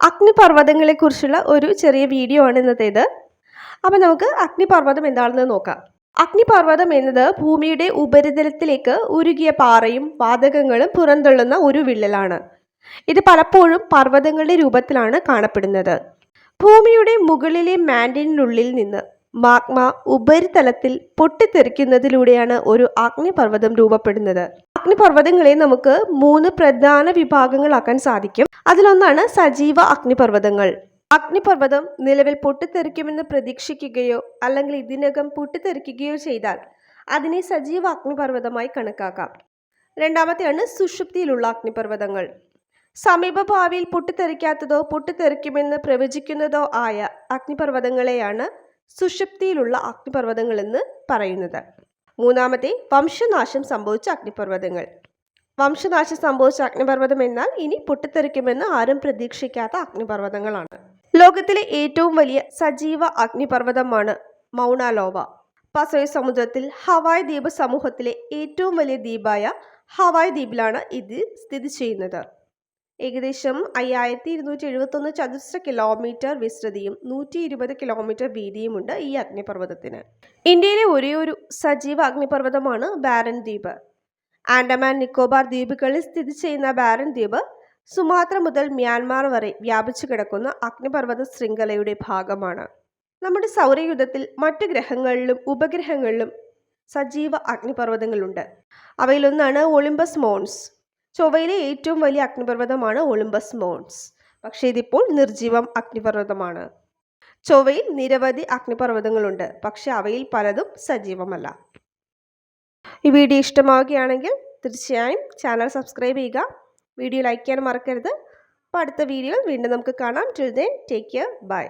അഗ്നിപർവതങ്ങളെക്കുറിച്ചുള്ള ഒരു ചെറിയ വീഡിയോ ആണ് ഇന്നത്തേത്. അപ്പോൾ നമുക്ക് അഗ്നിപർവതം എന്താണെന്ന് നോക്കാം. അഗ്നിപർവതം എന്നത് ഭൂമിയുടെ ഉപരിതലത്തിലേക്ക് ഉരുകിയ പാറയും വാതകങ്ങളും പുറന്തള്ളുന്ന ഒരു വിള്ളലാണ്. ഇത് പലപ്പോഴും പർവതങ്ങളുടെ രൂപത്തിലാണ് കാണപ്പെടുന്നത്. ഭൂമിയുടെ മുകളിലെ മാൻഡിനുള്ളിൽ നിന്ന് മാഗ്മ ഉപരിതലത്തിൽ പൊട്ടിത്തെറിക്കുന്നതിലൂടെയാണ് ഒരു അഗ്നിപർവതം രൂപപ്പെടുന്നത്. അഗ്നിപർവതങ്ങളെ നമുക്ക് മൂന്ന് പ്രധാന വിഭാഗങ്ങളാക്കാൻ സാധിക്കും. അതിലൊന്നാണ് സജീവ അഗ്നിപർവതങ്ങൾ അഗ്നിപർവതം നിലവിൽ പൊട്ടിത്തെറിക്കുമെന്ന് പ്രതീക്ഷിക്കുകയോ അല്ലെങ്കിൽ ഇതിനകം പൊട്ടിത്തെറിക്കുകയോ ചെയ്താൽ അതിനെ സജീവ അഗ്നിപർവതമായി കണക്കാക്കാം. രണ്ടാമത്തെയാണ് സുഷുപ്തിയിലുള്ള അഗ്നിപർവതങ്ങൾ സമീപഭാവിയിൽ പൊട്ടിത്തെറിക്കാത്തതോ പൊട്ടിത്തെറിക്കുമെന്ന് പ്രവചിക്കുന്നതോ ആയ അഗ്നിപർവതങ്ങളെയാണ് സുഷുപ്തിയിലുള്ള അഗ്നിപർവതങ്ങളെന്ന് പറയുന്നത്. മൂന്നാമത്തെ വംശനാശം സംഭവിച്ച അഗ്നിപർവതങ്ങൾ. വംശനാശം സംഭവിച്ച അഗ്നിപർവതം എന്നാൽ ഇനി പൊട്ടിത്തെറിക്കുമെന്ന് ആരും പ്രതീക്ഷിക്കാത്ത അഗ്നിപർവതങ്ങളാണ്. ലോകത്തിലെ ഏറ്റവും വലിയ സജീവ അഗ്നിപർവതമാണ് മൗണാലോവ. പസോയ് സമുദ്രത്തിൽ ഹവായ് ദ്വീപ് സമൂഹത്തിലെ ഏറ്റവും വലിയ ദ്വീപായ ഹവായ് ദ്വീപിലാണ് ഇത് സ്ഥിതി ചെയ്യുന്നത്. ഏകദേശം അയ്യായിരത്തി ഇരുന്നൂറ്റി എഴുപത്തൊന്ന് ചതുശ്ര കിലോമീറ്റർ വിസ്തൃതിയും നൂറ്റി ഇരുപത് കിലോമീറ്റർ വീതിയുമുണ്ട് ഈ അഗ്നിപർവതത്തിന്. ഇന്ത്യയിലെ ഒരേ ഒരു സജീവ അഗ്നിപർവതമാണ് ബാരൻ ദ്വീപ്. ആൻഡമാൻ നിക്കോബാർ ദ്വീപുകളിൽ സ്ഥിതി ചെയ്യുന്ന ബാരൻ ദ്വീപ് സുമാത്ര മുതൽ മ്യാൻമാർ വരെ വ്യാപിച്ചു കിടക്കുന്ന അഗ്നിപർവത ശൃംഖലയുടെ ഭാഗമാണ്. നമ്മുടെ സൗരയുധത്തിൽ മറ്റു ഗ്രഹങ്ങളിലും ഉപഗ്രഹങ്ങളിലും സജീവ അഗ്നിപർവതങ്ങളുണ്ട്. അവയിലൊന്നാണ് ഒളിമ്പസ് മോൺസ്. ചൊവ്വയിലെ ഏറ്റവും വലിയ അഗ്നിപർവതമാണ് ഒളിമ്പസ് മോൺസ് പക്ഷേ ഇതിപ്പോൾ നിർജീവം അഗ്നിപർവതമാണ്. ചൊവ്വയിൽ നിരവധി അഗ്നിപർവതങ്ങളുണ്ട്. പക്ഷെ അവയിൽ പലതും സജീവമല്ല. ഈ വീഡിയോ ഇഷ്ടമാവുകയാണെങ്കിൽ തീർച്ചയായും ചാനൽ സബ്സ്ക്രൈബ് ചെയ്യുക. വീഡിയോ ലൈക്ക് ചെയ്യാൻ മറക്കരുത്. അപ്പോൾ അടുത്ത വീഡിയോയിൽ വീണ്ടും നമുക്ക് കാണാം. Till then take care bye